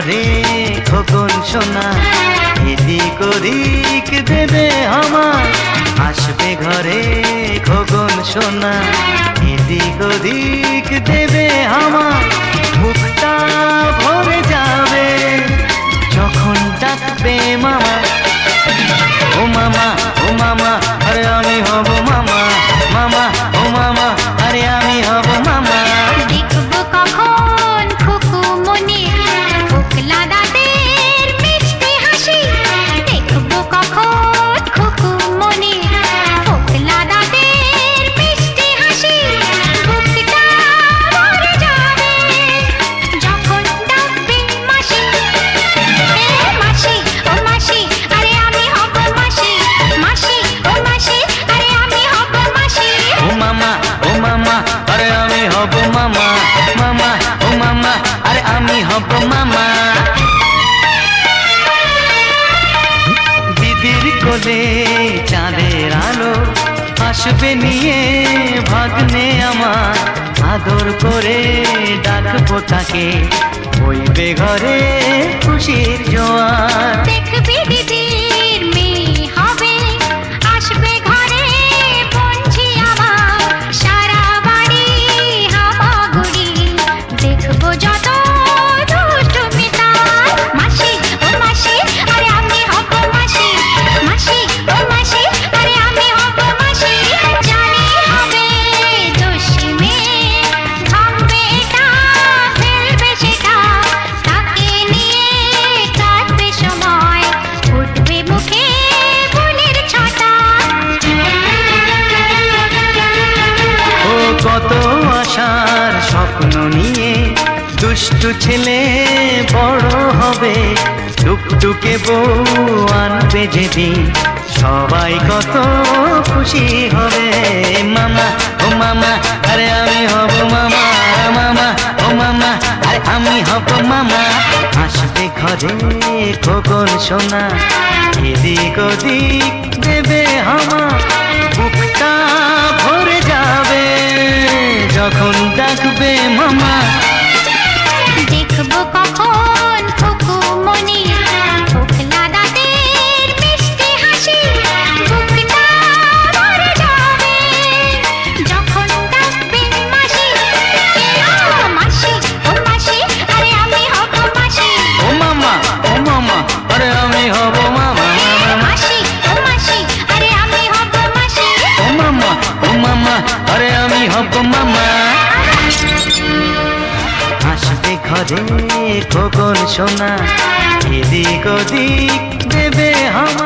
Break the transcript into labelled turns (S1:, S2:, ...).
S1: করে খোকন সোনা এদিক ওদিক দেবে আমার। আসবে ঘরে খোকন সোনা এদিক ওদিক দেবে আমার। মুখটা জ্বলবে চাঁদের আলো আসবে নিয়ে। ভাগনে আমার আদর করে ডাকবো তাকে। ওই বেঘরে খুশির
S2: জোয়া যত্ন নিয়ে
S1: দুষ্টু ছেলে বড় হবে। টুকটুকে বউ আনবে যেদিন। সবাই কত খুশি হবে। মামা, ও মামা, আরে আমি হব মামা মামা, ও মামা, আরে আমি হব মামা। আসবে ঘরে খোকন সোনা, এদিক ওদিক দেবে হামা। তুমি খোকন সোনা এদিক ওদিক দেবে আমার